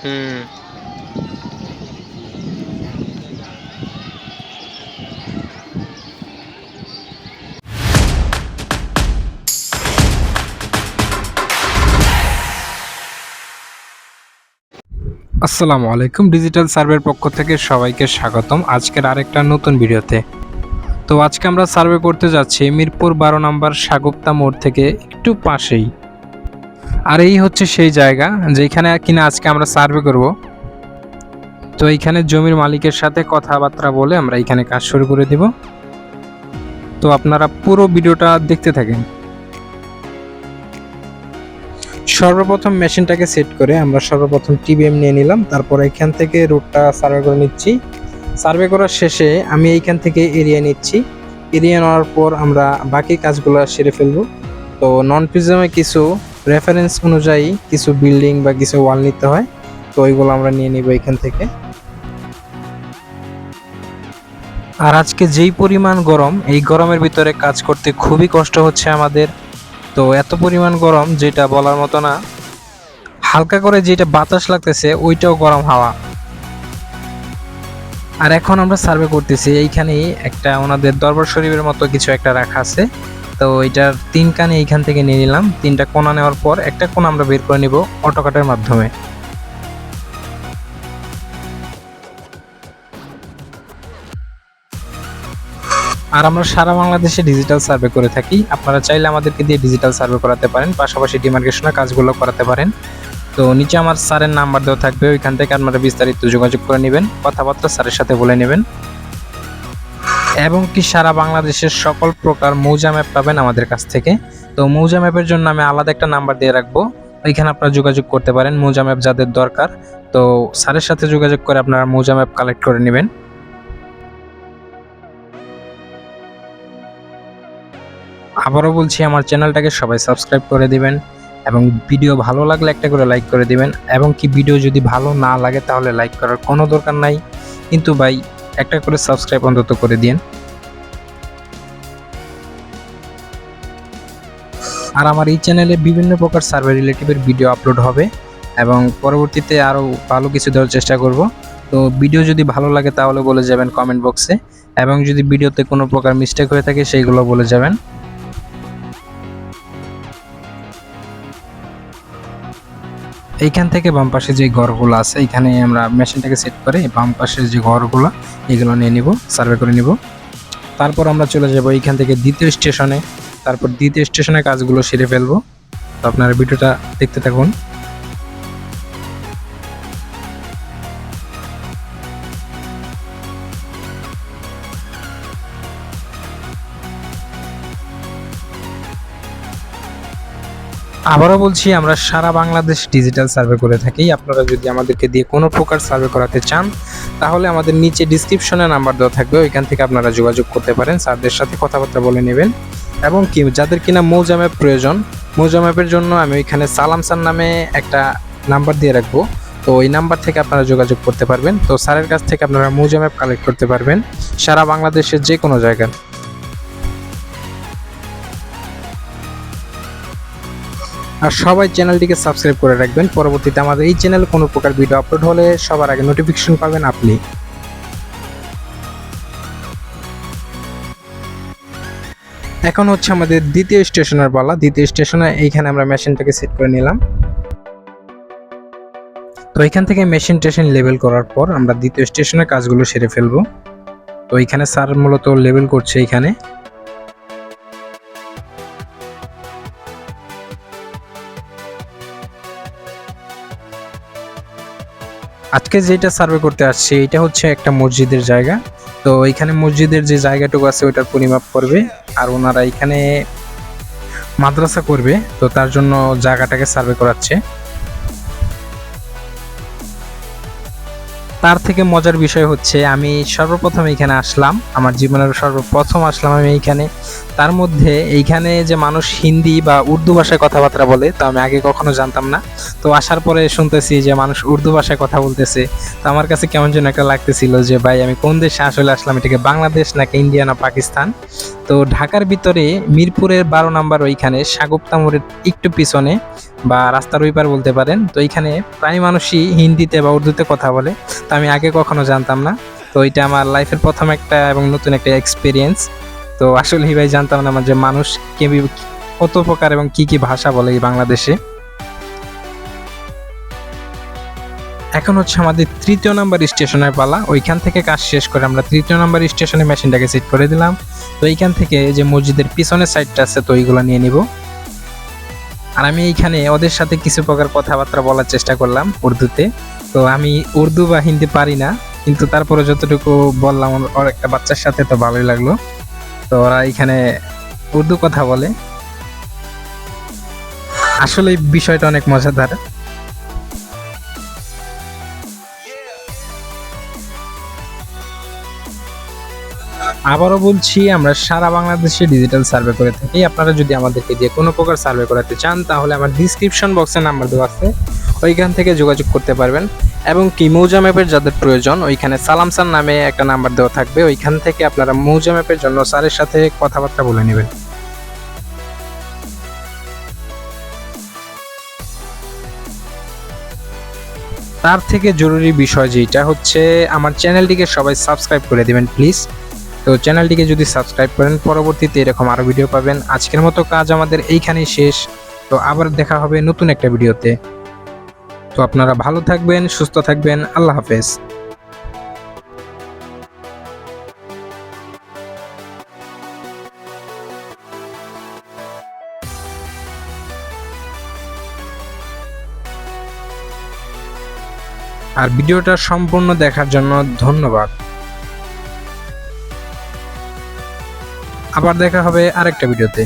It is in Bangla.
আসসালামু আলাইকুম ডিজিটাল সার্ভের পক্ষ থেকে সবাইকে স্বাগতম আজকের আরেকটা নতুন ভিডিওতে। তো আজকে আমরা সার্ভে করতে যাচ্ছি মিরপুর বারো নম্বর সাগুপ্তা মোড় থেকে একটু পাশেই। আর এই হচ্ছে সেই জায়গা, যেখানে কিনা আজকে আমরা সার্ভে করব। তো এইখানে জমির মালিকের সাথে কথাবার্তা বলে আমরা এখানে কাজ শুরু করে দিব। তো আপনারা পুরো ভিডিওটা দেখতে থাকেন। সর্বপ্রথম মেশিনটাকে সেট করে আমরা সর্বপ্রথম টিবিএম নিয়ে নিলাম, তারপর এখান থেকে রুটটা সার্ভে করে নিচ্ছি। সার্ভে করার শেষে আমি এইখান থেকে এরিয়া নিচ্ছি। এরিয়া নেওয়ার পর আমরা বাকি কাজগুলো সেরে ফেলব। তো নন প্রিজমে কিছু রেফারেন্স অনুযায়ী কিছু বিল্ডিং বা কিছু ওয়াল নিতে হয়, তো ওইগুলো আমরা নিয়ে নিব এখান থেকে। আর আজকে যেই পরিমাণ গরম, এই গরমের ভিতরে কাজ করতে খুবই কষ্ট হচ্ছে আমাদের। তো এত পরিমাণ গরম, যেটা বলার মতো না। হালকা করে যেটা বাতাস লাগতেছে, ওইটাও গরম হাওয়া। আর এখন আমরা সার্ভে করতেছি, এইখানেই একটা ওনাদের দরবার শরীফের মতো কিছু একটা রাখা আছে। তো এটার তিন কানে এইখান থেকে নিয়ে নিলাম। তিনটা কোনা নেওয়ার পর একটা কোনা আমরা বের করে নিব অটোকাটের মাধ্যমে। আর আমরা সারা বাংলাদেশে ডিজিটাল সার্ভে করে থাকি। আপনারা চাইলে আমাদেরকে দিয়ে ডিজিটাল সার্ভে করাতে পারেন, পাশাপাশি ডিমার্কেশনের কাজগুলো করাতে পারেন। তো নিচে আমার স্যারের নাম্বার দেওয়া থাকবে, ওইখান থেকে আপনারা বিস্তারিত যোগাযোগ করে নেবেন, কথাবার্তা স্যারের সাথে বলে নেবেন। এবং কি সারা বাংলাদেশের সকল প্রকার মৌজা ম্যাপ পাবেন আমাদের কাছ থেকে। তো মৌজা ম্যাপের জন্য আমি আলাদা একটা নাম্বার দিয়ে রাখব। ওইখানে আপনারা যোগাযোগ করতে পারেন, মৌজা ম্যাপ যাদের দরকার। তো স্যারের সাথে যোগাযোগ করে আপনারা মৌজা ম্যাপ কালেক্ট করে নেবেন। আবারও বলছি, আমার চ্যানেলটাকে সবাই সাবস্ক্রাইব করে দিবেন এবং ভিডিও ভালো লাগলে একটা করে লাইক করে দিবেন। এবং কি ভিডিও যদি ভালো না লাগে তাহলে লাইক করার কোনো দরকার নাই। কিন্তু ভাই একটা করে সাবস্ক্রাইব অন্তত করে দিন আর আমার এই চ্যানেলে বিভিন্ন প্রকার সার্ভে রিলেটিভের ভিডিও আপলোড হবে এবং পরবর্তীতে আরও ভালো কিছু দেওয়ার চেষ্টা করব। তো ভিডিও যদি ভালো লাগে তাহলে বলে যাবেন কমেন্ট বক্সে এবং যদি ভিডিওতে কোনো প্রকার মিস্টেক হয়ে থাকে সেইগুলো বলে যাবেন। এইখান থেকে বাম পাশে যে ঘরগুলো আছে এখানে আমরা মেশিনটাকে সেট করে বাম পাশের যে ঘরগুলো, এগুলো নিয়ে নিব সার্ভে করে নিব। তারপর আমরা চলে যাব এইখান থেকে দ্বিতীয় স্টেশনে। তারপর দ্বিতীয় স্টেশনে কাজগুলো সেরে ফেলব। তো আপনারা ভিডিওটা দেখতে থাকুন। আবারও বলছি, আমরা সারা বাংলাদেশ ডিজিটাল সার্ভে করে থাকি। আপনারা যদি আমাদেরকে দিয়ে কোনো প্রকার সার্ভে করাতে চান, তাহলে আমাদের নিচে ডিসক্রিপশনে নাম্বার দেওয়া থাকবে। ওইখান থেকে আপনারা যোগাযোগ করতে পারেন, স্যারদের সাথে কথাবার্তা বলে নেবেন। এবং কি, যাদের কিনা মৌজা ম্যাপ প্রয়োজন, মৌজা ম্যাপের জন্য আমি ওইখানে সালাম স্যার নামে একটা নাম্বার দিয়ে রাখব। তো ওই নাম্বার থেকে আপনারা যোগাযোগ করতে পারবেন। তো স্যারের কাছ থেকে আপনারা মৌজা ম্যাপ কালেক্ট করতে পারবেন। সারা বাংলাদেশের যে কোনো জায়গায়। আর সবাই চ্যানেলটিকে সাবস্ক্রাইব করে রাখবেন। পরবর্তীতে আমাদের এই চ্যানেলে কোনো প্রকার ভিডিও আপলোড হলে সবার আগে নোটিফিকেশন পাবেন আপনি। এখন হচ্ছে আমাদের দ্বিতীয় স্টেশনের পালা। দ্বিতীয় স্টেশনে এইখানে আমরা মেশিনটাকে সেট করে নিলাম। তো এখান থেকে মেশিন টেশিন লেভেল করার পর আমরা দ্বিতীয় স্টেশনের কাজগুলো সেরে ফেলব। তো এখানে স্যার মূলত লেভেল করছে এখানে। আজকে যেটা সার্ভে করতে আসছি, এটা হচ্ছে একটা মসজিদের জায়গা। তো এখানে মসজিদের যে জায়গাটুকু আছে ওইটার পরিমাপ করবে আর ওনারা এখানে মাদ্রাসা করবে, তো তার জন্য জায়গাটাকে সার্ভে করাচ্ছে। তার থেকে মজার বিষয় হচ্ছে, আমি সর্বপ্রথম এখানে আসলাম, আমার জীবনের সর্বপ্রথম আসলাম আমি এইখানে তার মধ্যে এইখানে যে মানুষ হিন্দি বা উর্দু ভাষায় কথাবার্তা বলে, তো আমি আগে কখনো জানতাম না। তো আসার পরে শুনতেছি যে মানুষ উর্দু ভাষায় কথা বলতেছে। তো আমার কাছে কেমন যেন একটা লাগতেছিল যে, ভাই, আমি কোন দেশে আসলে আসলাম? এটাকে বাংলাদেশ নাকি ইন্ডিয়া না পাকিস্তান? তো ঢাকার ভিতরে মিরপুরের বারো নাম্বার ওইখানে সাগুপ্তা মোড়ের একটু পিছনে বা রাস্তার ওইপার বলতে পারেন, তো এইখানে প্রায় মানুষই হিন্দিতে বা উর্দুতে কথা বলে। তো আমি আগে কখনো জানতাম না। তো এটা আমার লাইফের প্রথম একটা এবং নতুন একটা এক্সপিরিয়েন্স তো আসলে ভাই, জানতাম না যে মানুষ কে কত প্রকার এবং কি কি ভাষা বলে এই বাংলাদেশে। এখন হচ্ছে আমাদের তৃতীয় নাম্বার স্টেশনের পালা। ওইখান থেকে কাজ শেষ করে আমরা তৃতীয় নাম্বার স্টেশনে মেশিনটাকে সেট করে দিলাম। তো এইখান থেকে যে মসজিদের পিছনের সাইডটা আছে, তো ওইগুলো নিয়ে নিব। আর আমি এইখানে ওদের সাথে কিছু প্রকার কথাবার্তা বলার চেষ্টা করলাম উর্দুতে। তো আমি উর্দু বা হিন্দি পারি না, কিন্তু তারপরে যতটুকু বললাম একটা বাচ্চার সাথে তো ভালোই লাগল। তো ওরা এখানে উর্দু কথা বলে। আসলে বিষয়টা অনেক মজাদার। আবারও বলছি, আমরা সারা বাংলাদেশে ডিজিটাল সার্ভে করে থাকি। আপনারা যদি আমাদেরকে দিয়ে কোনো প্রকার সার্ভে করাতে চান, তাহলে আমার ডিসক্রিপশন বক্সে নাম্বার দেওয়া আছে। ওইখান থেকে যোগাযোগ করতে পারবেন। এবং কি মৌজা ম্যাপের যাদের প্রয়োজন, ওইখানে সালাম স্যার নামে একটা নাম্বার দেওয়া থাকবে। ওইখান থেকে আপনারা মৌজা ম্যাপের জন্য স্যারের সাথে কথাবার্তা বলে নেবেন। তার থেকে জরুরি বিষয় যেটা হচ্ছে, আমার চ্যানেলটিকে সবাই সাবস্ক্রাইব করে দিবেন, প্লিজ। তো চ্যানেলটিকে যদি সাবস্ক্রাইব করেন, পরবর্তীতে এরকম আরও ভিডিও পাবেন। আজকের মতো কাজ আমাদের এইখানেই শেষ। তো আবার দেখা হবে নতুন একটা ভিডিওতে। তো আপনারা ভালো থাকবেন, সুস্থ থাকবেন। আল্লাহ হাফেজ। আর ভিডিওটা সম্পূর্ণ দেখার জন্য ধন্যবাদ। আবার দেখা হবে আরেকটা ভিডিওতে।